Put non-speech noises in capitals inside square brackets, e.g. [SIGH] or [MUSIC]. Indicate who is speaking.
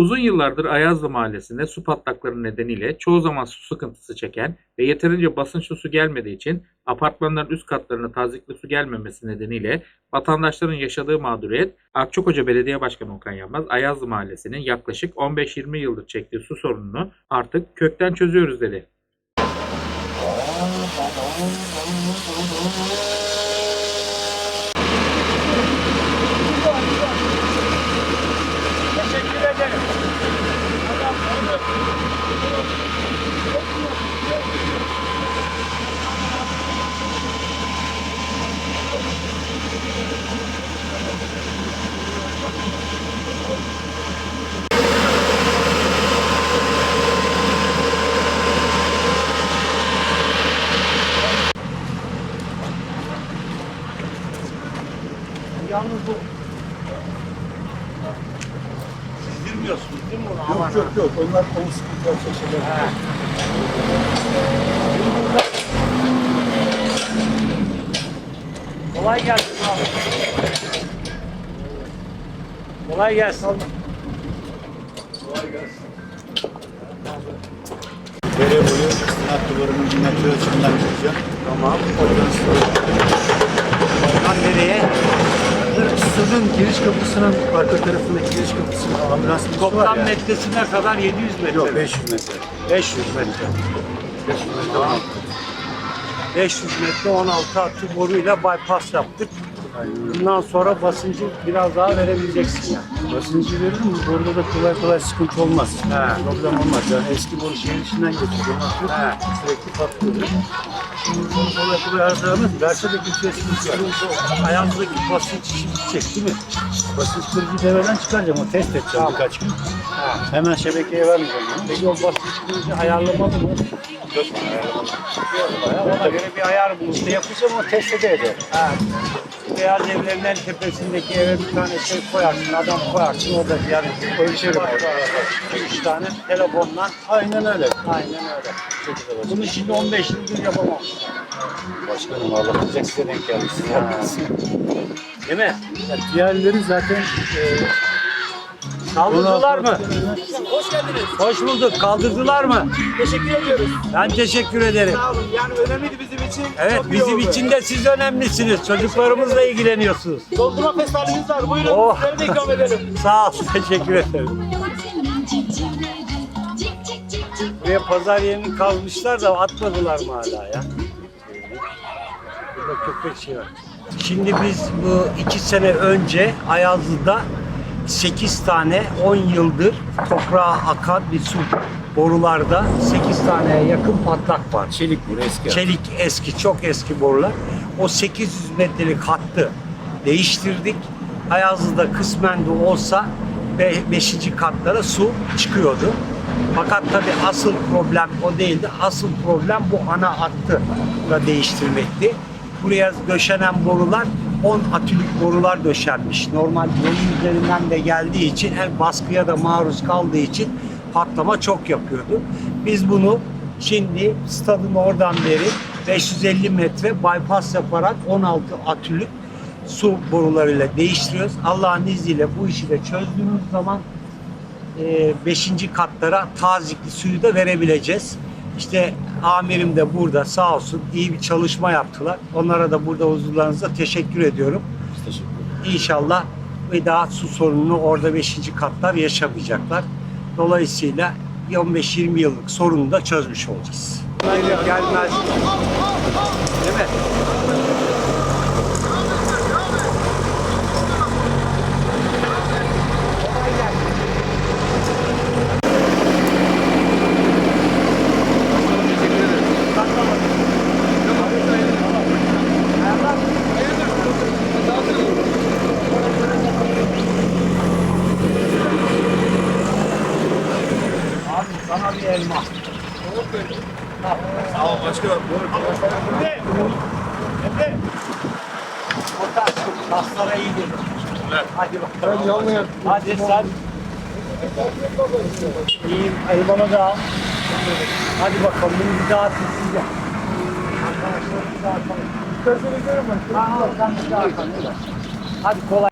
Speaker 1: Uzun yıllardır Ayazlı Mahallesi'nde su patlakları nedeniyle çoğu zaman su sıkıntısı çeken ve yeterince basınçlı su gelmediği için apartmanların üst katlarına tazikli su gelmemesi nedeniyle vatandaşların yaşadığı mağduriyet Akçakoca Belediye Başkanı Okan Yanmaz Ayazlı Mahallesi'nin yaklaşık 15-20 yıldır çektiği su sorununu artık kökten çözüyoruz dedi.
Speaker 2: Teşekkür ederim. Yalnız bu siz girmiyorsunuz değil mi ona?
Speaker 3: Yok yok yok. Onlar konu sıkıntı olsa şeyler.
Speaker 2: Kolay gelsin abi. Kolay gelsin.
Speaker 3: Dere boyu istinat duvarının bir metre ölçümünden.
Speaker 2: Tamam. Oradan nereye?
Speaker 3: Sırrın giriş kapısının arka tarafındaki giriş kapısının ambulans girişi var
Speaker 2: Toplam
Speaker 3: ya.
Speaker 2: metresine kadar 700 metre.
Speaker 3: Yok
Speaker 2: mi?
Speaker 3: 500 metre.
Speaker 2: 500 metre.
Speaker 3: 500 metre. Tamam.
Speaker 2: 500 metre 16 atı boruyla bypass yaptık. Bundan sonra basıncı biraz daha verebileceksin ya.
Speaker 3: Basıncı veririm burada da kolay kolay sıkıntı olmaz.
Speaker 2: He.
Speaker 3: Problem olmaz. Yani eski boru şehir içinden geçiyor.
Speaker 2: He.
Speaker 3: Sürekli patlıyor. Şimdi bunu kolay kolay harcayamaz. Verse de kimseye sıkıntı yok.
Speaker 2: Ayağımızdaki basınç değil mi?
Speaker 3: Basınç kırıcı devreden çıkaracağım. O test edeceğim
Speaker 2: Tamam.
Speaker 3: birkaç gün.
Speaker 2: Ha.
Speaker 3: Hemen şebekeye vermeyeceğim bunu.
Speaker 2: Peki o basınç kılıcı ayarlamalı mı? Ona göre bir ayar bulup
Speaker 3: yapacağım o test ede eder.
Speaker 2: Ha. Beyaz evlerin en tepesindeki eve bir tane şey koyarsın, adam koyarsın, orada yani ölçerim orada. Üç tane telefonla.
Speaker 3: Aynen öyle.
Speaker 2: Aynen öyle.
Speaker 3: Çok güzel oldu.
Speaker 2: Bunu şimdi 15 yıldır yapamam.
Speaker 3: Başkanım Allah bize size denk. Siz yapmışsınız.
Speaker 2: Değil mi?
Speaker 3: Ya diğerleri zaten e,
Speaker 2: Kaldırdılar mı?
Speaker 3: 16
Speaker 4: Hoş geldiniz.
Speaker 2: Hoş bulduk. Kaldırdılar mı?
Speaker 4: Teşekkür ediyoruz.
Speaker 2: Ben teşekkür ederim.
Speaker 4: Sağ olun. Yani önemliydi bizim için.
Speaker 2: Evet
Speaker 4: Çok iyi
Speaker 2: bizim
Speaker 4: oldu.
Speaker 2: için de siz önemlisiniz. Çocuklarımızla ilgileniyorsunuz.
Speaker 4: Dondurma festivalimiz var. Buyurun
Speaker 2: Oh.
Speaker 4: sizlere de ikram edelim. [LAUGHS]
Speaker 2: Sağ ol. Teşekkür ederim. Buraya pazar yerini kazmışlar da atmadılar mı hala ya? Burada köpek şey var. Şimdi biz bu iki sene önce Ayazlı'da 8 tane 10 yıldır toprağa akan bir su borularda 8 taneye yakın patlak var.
Speaker 3: çelik bu eski.
Speaker 2: Çelik eski, çok eski borular. O 800 metrelik hattı değiştirdik. Ayazlı'da kısmen de olsa 5. katlara su çıkıyordu. Fakat tabii asıl problem o değildi. Asıl problem bu ana hattı da değiştirmekti. Buraya döşenen borular 10 atülük borular döşenmiş. Normal yolun üzerinden de geldiği için hem baskıya da maruz kaldığı için patlama çok yapıyordu. Biz bunu Şimdi stadın oradan beri 550 metre bypass yaparak 16 atülük su borularıyla değiştiriyoruz. Allah'ın izniyle bu işi de çözdüğümüz zaman 5. katlara tazikli suyu da verebileceğiz. İşte amirim de burada sağ olsun iyi bir çalışma yaptılar. Onlara da burada huzurlarınızda teşekkür ediyorum.
Speaker 3: Teşekkür ederim.
Speaker 2: İnşallah bir daha su sorununu orada 5. katlar yaşamayacaklar. Dolayısıyla 15-20 yıllık sorunu da çözmüş olacağız. Gelmez. Değil mi?
Speaker 3: Başkanım.
Speaker 2: Emre. Emre. Orta Kaslara iyi gelir. Hadi bakalım. Hadi sen. İyiyim. Elmanı da al. Hadi bakalım bunu bir dağıtın size. Arkadaşlar bir dağıtalım. Yukarıda bir görün bakayım. Ha, sen bir dağıtalım. Hadi kolay.